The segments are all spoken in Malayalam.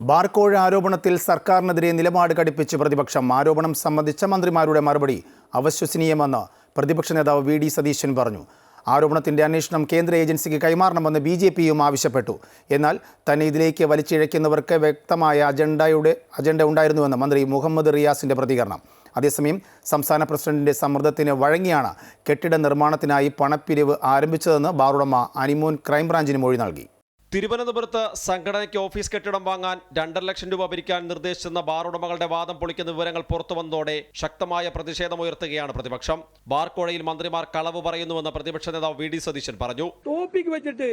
ബാർക്കോഴ ആരോപണത്തിൽ സർക്കാരിനെതിരെ നിലപാട് കടുപ്പിച്ച് പ്രതിപക്ഷം ആരോപണം സംബന്ധിച്ച മന്ത്രിമാരുടെ മറുപടി അവശ്വസനീയമെന്ന് പ്രതിപക്ഷ നേതാവ് വി ഡി സതീശൻ പറഞ്ഞു. ആരോപണത്തിന്റെ അന്വേഷണം കേന്ദ്ര ഏജൻസിക്ക് കൈമാറണമെന്ന് ബി ജെ പിയും ആവശ്യപ്പെട്ടു. എന്നാൽ തന്നെ ഇതിലേക്ക് വലിച്ചിഴയ്ക്കുന്നവർക്ക് വ്യക്തമായ അജണ്ടയുടെ അജണ്ട ഉണ്ടായിരുന്നുവെന്ന് മന്ത്രി മുഹമ്മദ് റിയാസിന്റെ പ്രതികരണം. അതേസമയം സംസ്ഥാന പ്രസിഡന്റിന്റെ സമ്മർദ്ദത്തിന് വഴങ്ങിയാണ് കെട്ടിട നിർമ്മാണത്തിനായി പണപ്പിരിവ് ആരംഭിച്ചതെന്ന് ബാറുടമ അനിമോൻ ക്രൈംബ്രാഞ്ചിന് മൊഴി നൽകി. തിരുവനന്തപുരത്ത് സംഘടനയ്ക്ക് ഓഫീസ് കെട്ടിടം വാങ്ങാൻ രണ്ടര ലക്ഷം രൂപ പിരിക്കാൻ നിർദ്ദേശിച്ചെന്ന ബാർ ഉടമകളുടെ വാദം പൊളിക്കുന്ന വിവരങ്ങൾ പുറത്തുവന്നതോടെ ശക്തമായ പ്രതിഷേധമുയർത്തുകയാണ് പ്രതിപക്ഷം. ബാർ കോഴയിൽ മന്ത്രിമാർ കളവ് പറയുന്നുവെന്ന് പ്രതിപക്ഷ നേതാവ് വി ഡി സതീശൻ പറഞ്ഞു. ടോപ്പിക് വെച്ചിട്ട്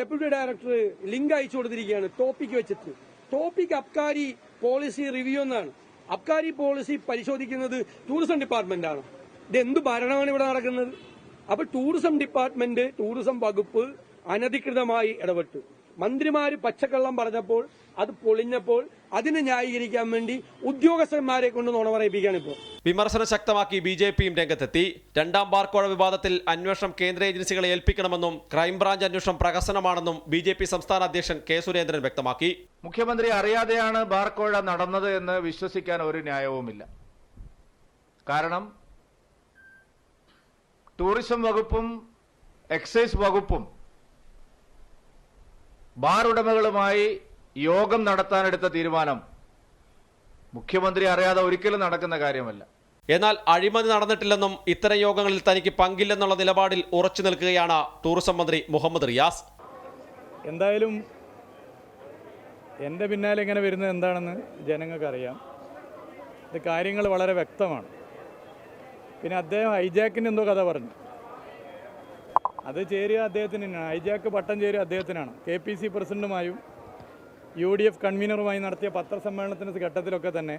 ഡെപ്യൂട്ടി ഡയറക്ടർ ലിങ്ക് അയച്ചു കൊടുത്തിരിക്കുകയാണ് ടോപ്പിക് വെച്ചിട്ട്. ടോപ്പിക് അബ്കാരി പോളിസി റിവ്യൂ എന്നാണ്. അബ്കാരി പോളിസി പരിശോധിക്കുന്നത് ടൂറിസം ഡിപ്പാർട്ട്മെന്റ് ആണ്. ഇത് എന്ത് ഭരണമാണ് ഇവിടെ നടക്കുന്നത്? അപ്പൊ ടൂറിസം ഡിപ്പാർട്ട്മെന്റ് ടൂറിസം വകുപ്പ് അനധികൃതമായി ഇടപെട്ടു. മന്ത്രിമാർ പച്ചക്കള്ളം പറഞ്ഞപ്പോൾ അത് പൊളിഞ്ഞപ്പോൾ അതിനെ ന്യായീകരിക്കാൻ വേണ്ടി ഉദ്യോഗസ്ഥന്മാരെ കൊണ്ട് നുണ പറയിപ്പിക്കുകയാണ് ഇപ്പോൾ. വിമർശനം ശക്തമാക്കി ബി ജെ പിയും രംഗത്തെത്തി. രണ്ടാം ബാർക്കോഴ വിവാദത്തിൽ അന്വേഷണം കേന്ദ്ര ഏജൻസികളെ ഏൽപ്പിക്കണമെന്നും ക്രൈംബ്രാഞ്ച് അന്വേഷണം പ്രഹസനമാണെന്നും ബി ജെ പി സംസ്ഥാന അധ്യക്ഷൻ കെ സുരേന്ദ്രൻ വ്യക്തമാക്കി. മുഖ്യമന്ത്രി അറിയാതെയാണ് ബാർക്കോഴ നടന്നത് എന്ന് വിശ്വസിക്കാൻ ഒരു ന്യായവുമില്ല. കാരണം ടൂറിസം വകുപ്പും എക്സൈസ് വകുപ്പും ബാർ ഉടമകളുമായി യോഗം നടത്താനെടുത്ത തീരുമാനം മുഖ്യമന്ത്രി അറിയാതെ ഒരിക്കലും നടക്കുന്ന കാര്യമല്ല. എന്നാൽ അഴിമതി നടന്നിട്ടില്ലെന്നും ഇത്തരം യോഗങ്ങളിൽ തനിക്ക് പങ്കില്ലെന്നുള്ള നിലപാടിൽ ഉറച്ചു നിൽക്കുകയാണ് ടൂറിസം മന്ത്രി മുഹമ്മദ് റിയാസ്. എന്തായാലും എന്റെ പിന്നാലെ ഇങ്ങനെ വരുന്നത് എന്താണെന്ന് ജനങ്ങൾക്കറിയാം. ഇത് കാര്യങ്ങൾ വളരെ വ്യക്തമാണ്. പിന്നെ അദ്ദേഹം ഹൈജാക്കിന് എന്തോ കഥ പറഞ്ഞു. അത് ചേരുക അദ്ദേഹത്തിന് തന്നെയാണ് ഹൈജാക്ക് പട്ടം ചേരുക അദ്ദേഹത്തിനാണ്. കെ പി സി പ്രസിഡന്റുമായും യു ഡി എഫ് കൺവീനറുമായി നടത്തിയ പത്രസമ്മേളനത്തിന്റെ ഘട്ടത്തിലൊക്കെ തന്നെ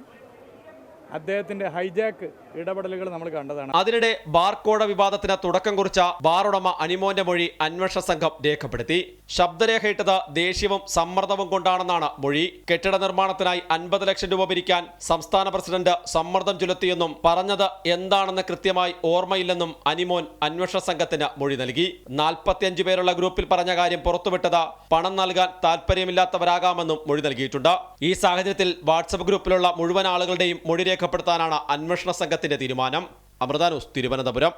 അദ്ദേഹത്തിന്റെ ഹൈജാക്ക് ഇടപെടലുകൾ നമ്മൾ കണ്ടതാണ്. അതിനിടെ ബാർകോട വിവാദത്തിന് തുടക്കം കുറിച്ച ബാർ ഉടമ അനിമോന്റെ മൊഴി അന്വേഷണ സംഘം രേഖപ്പെടുത്തി. ശബ്ദരേഖയിട്ടത് ദേഷ്യവും സമ്മർദ്ദവും കൊണ്ടാണെന്നാണ് മൊഴി. കെട്ടിട നിർമ്മാണത്തിനായി അൻപത് ലക്ഷം രൂപ പിരിക്കാൻ സംസ്ഥാന പ്രസിഡന്റ് സമ്മർദ്ദം ചുലത്തിയെന്നും പറഞ്ഞത് എന്താണെന്ന് കൃത്യമായി ഓർമ്മയില്ലെന്നും അനിമോൻ അന്വേഷണ സംഘത്തിന് മൊഴി നൽകി. നാൽപ്പത്തിയഞ്ചു പേരുള്ള ഗ്രൂപ്പിൽ പറഞ്ഞ കാര്യം പുറത്തുവിട്ടത് പണം നൽകാൻ താല്പര്യമില്ലാത്തവരാകാമെന്നും മൊഴി നൽകിയിട്ടുണ്ട്. ഈ സാഹചര്യത്തിൽ വാട്സപ്പ് ഗ്രൂപ്പിലുള്ള മുഴുവൻ ആളുകളുടെയും മൊഴി രേഖപ്പെടുത്താനാണ് അന്വേഷണ സംഘത്തിന്റെ തീരുമാനം. അമൃത ന്യൂസ് തിരുവനന്തപുരം.